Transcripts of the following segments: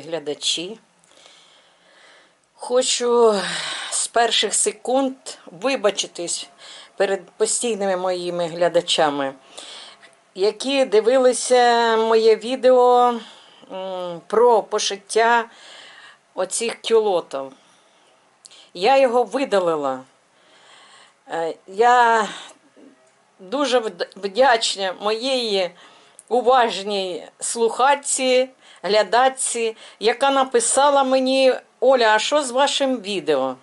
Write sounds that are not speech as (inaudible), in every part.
глядачі. Хочу з перших секунд вибачитись перед постійними моїми глядачами, які дивилися моє відео про пошиття оцих кюлотів. Я його видалила. Е, Я дуже вдячна моєї уважній слухачці, глядачці, яка написала мені: Оля, а що з вашим відео?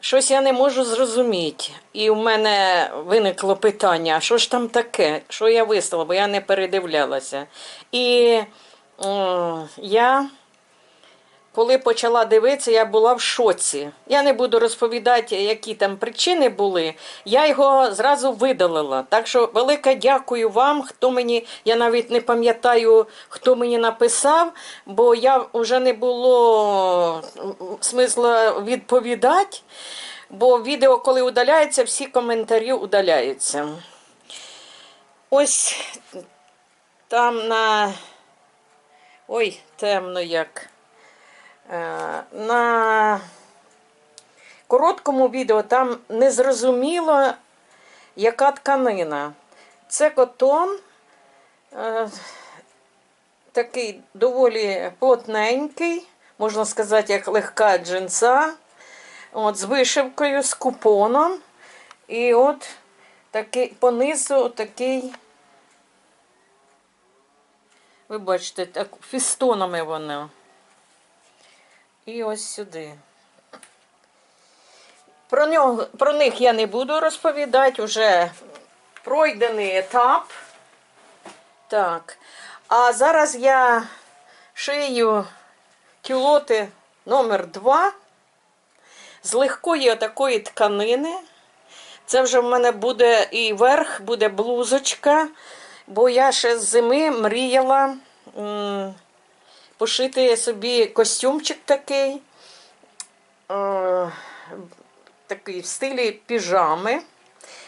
Щось я не можу зрозуміти. І в мене виникло питання: а що ж там таке? Що я вислала, бо я не передивлялася. І о, я коли почала дивитися, я була в шоці. Я не буду розповідати, які там причини були. Я його зразу видалила. Так що велике дякую вам, хто мені, я навіть не пам'ятаю, хто мені написав, бо я вже не було смисла відповідати. Бо відео, коли удаляється, всі коментарі удаляються. Ось там на. Ой, темно як. Е, на короткому відео там не зрозуміло, яка тканина. Це котон, е, такий доволі плотненький, можна сказати, як легка джинса, от, з вишивкою, з купоном. І от такий понизу такий, ви бачите, так, фістонами воно. І ось сюди. Про, нього, про них я не буду розповідати, вже пройдений етап. Так. А зараз я шию кюлоти номер 2 з легкої отакої тканини. Це вже в мене буде і верх, буде блузочка, бо я ще з зими мріяла. Пошити собі костюмчик такий, е, такий в стилі піжами.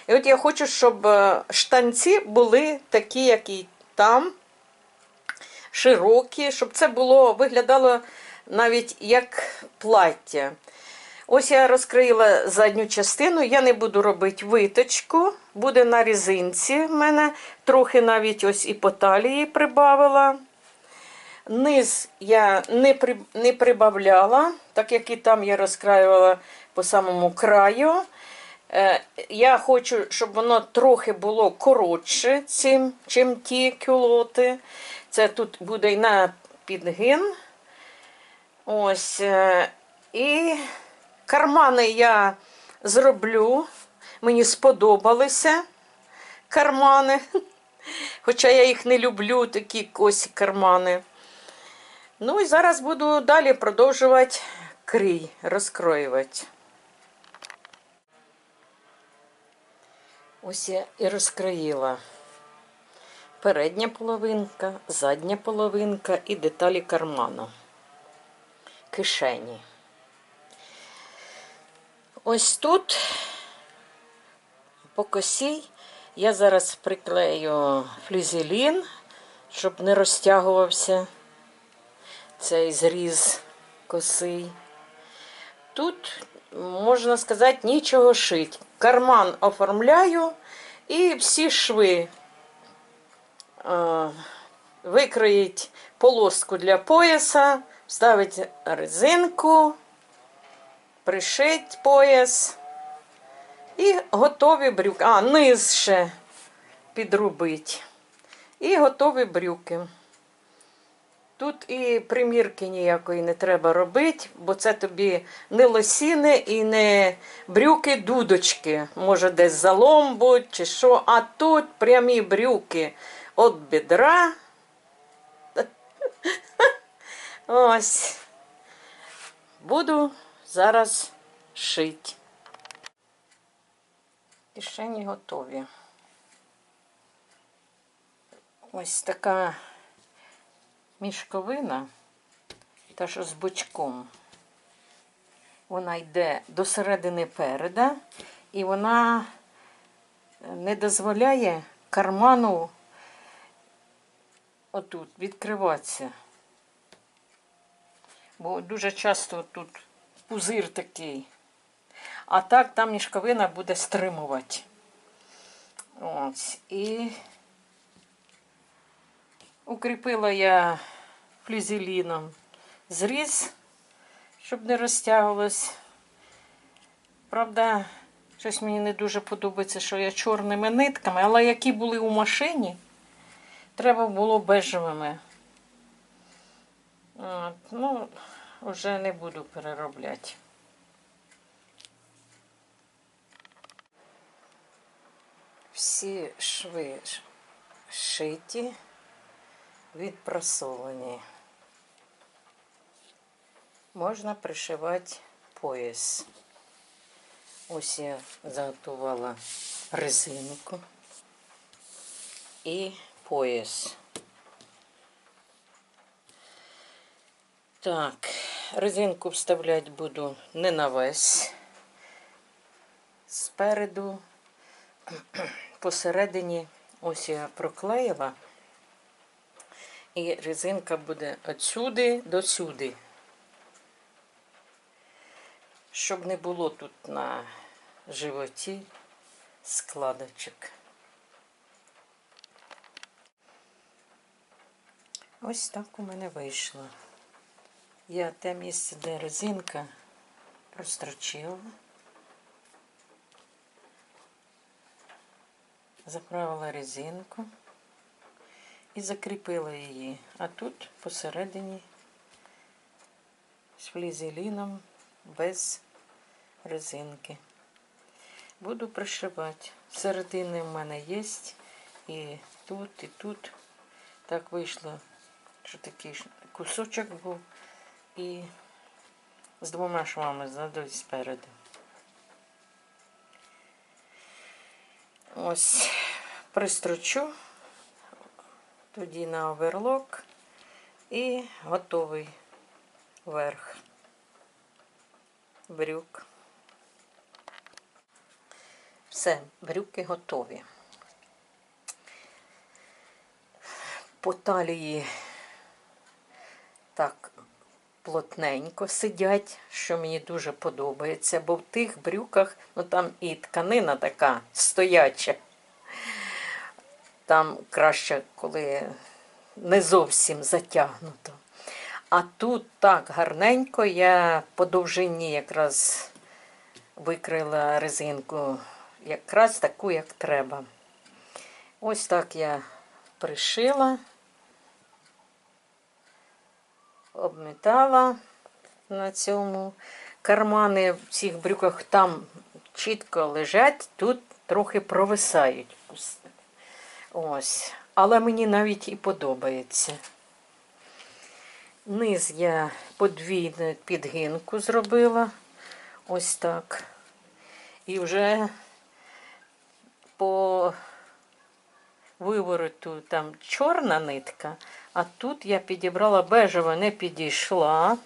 І от я хочу, щоб е, штанці були такі, як і там, широкі, щоб це було, виглядало навіть як плаття. Ось я розкрила задню частину, я не буду робити виточку, буде на різинці в мене, трохи навіть ось і по талії прибавила. Низ я не при, не прибавляла, так як і там я розкраювала по самому краю. Е, я хочу, щоб воно трохи було коротше, цим, чим ті кюлоти. Це тут буде і на підгин. Ось. е, І кармани я зроблю. Мені сподобалися кармани. (laughs) Хоча я їх не люблю, такі косі кармани. Ну і зараз буду далі продовжувати крій розкроювати. Ось я і розкроїла передня половинка, задня половинка і деталі карману, кишені. Ось тут по косі я зараз приклею флізелін, щоб не розтягувався цей зріз косий. Тут, можна сказати, нічого шить. Карман оформляю і всі шви е, викроїть полоску для пояса, вставить резинку, пришить пояс і готові брюки. А, низ ще підрубить. І готові брюки. Тут і примірки ніякої не треба робити, бо це тобі не лосіни і не брюки-дудочки. Може, десь залом будь чи що. А тут прямі брюки від бедра. (laughs) Ось. Буду зараз шити. Кишені готові. Ось така мішковина, та що з бочком. Вона йде до середини переда, і вона не дозволяє карману отут відкриватися. Бо дуже часто тут пузир такий. А так там мішковина буде стримувати. Ось. І укріпила я флізеліном зріз, щоб не розтягувалось. Правда, щось мені не дуже подобається, що я чорними нитками, але які були у машині, треба було бежевими. От, ну, вже не буду переробляти. Всі шви шиті, відпрасовані. Можна пришивати пояс. Ось я заготувала резинку і пояс. Так, резинку вставляти буду не на весь. Спереду, (clears throat) посередині, ось я проклеїла. І резинка буде отсюди до сюди. Щоб не було тут на животі складочок. Ось так у мене вийшло. Я те місце, де резинка, прострочила, заправила резинку і закріпила її. А тут посередині з флізеліном без резинки. Буду пришивати. Середини в мене є і тут, і тут. Так вийшло, що такий кусочок був і з двома швами ззаду і спереду. Ось пристрочу, тоді на оверлок і готовий верх брюк. Все, брюки готові. По талії так плотненько сидять, що мені дуже подобається, бо в тих брюках, ну там і тканина така стояча. Там краще, коли не зовсім затягнуто. А тут так гарненько я по довжині якраз викрила резинку, якраз таку, як треба. Ось так я пришила, обмітала на цьому. Кармани в цих брюках там чітко лежать, тут трохи провисають. Ось. Але мені навіть і подобається. Низ я подвійну підгинку зробила. Ось так. І вже по вивороту там чорна нитка, а тут я підібрала бежева, не підійшла,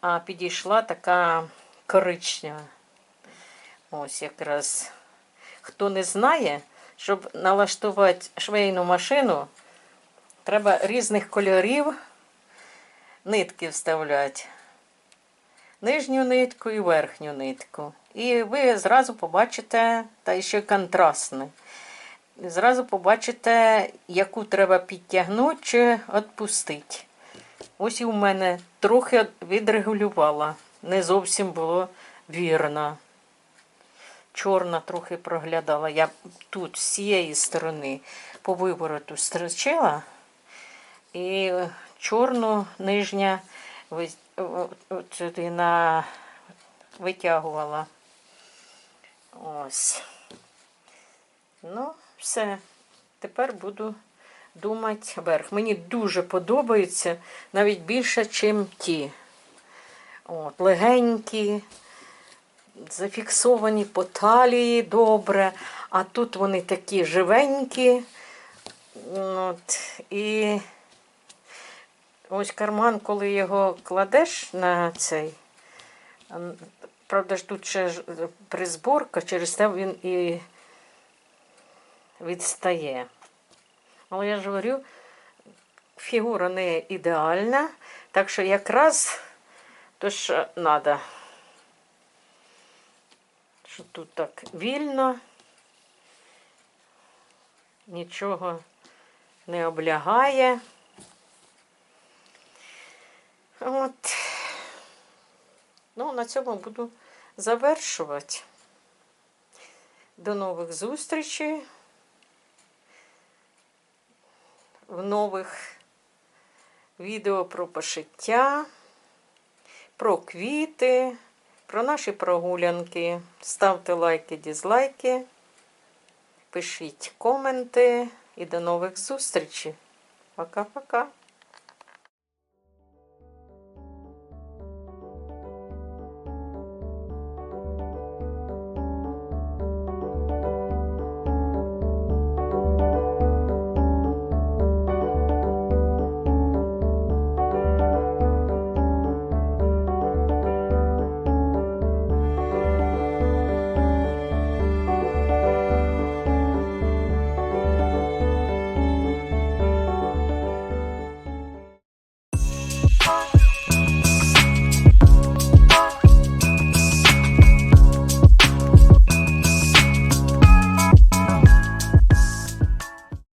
а підійшла така коричнева. Ось якраз. Хто не знає, щоб налаштувати швейну машину, треба різних кольорів нитки вставляти. Нижню нитку і верхню нитку. І ви зразу побачите, та ще контрастне. Зразу побачите, яку треба підтягнути чи відпустити. Ось і у мене трохи відрегулювала. Не зовсім було вірно. Чорна трохи проглядала. Я тут з цієї сторони по вивороту строчила. І чорну нижня сюди на витягувала. Ось. Ну, все. Тепер буду думати верх. Мені дуже подобається навіть більше, ніж ті. От, легенькі, зафіксовані по талії добре, а тут вони такі живенькі. От, і ось карман, коли його кладеш на цей. Правда ж тут ще призборка, через те він і відстає. Але я ж говорю, фігура не ідеальна, так що якраз то, що треба. Що тут так вільно, нічого не облягає. От. Ну, на цьому буду завершувати. До нових зустрічей. В нових відео про пошиття, про квіти, про наші прогулянки. Ставте лайки, дізлайки, пишіть коменти і до нових зустрічей. Пока-пока.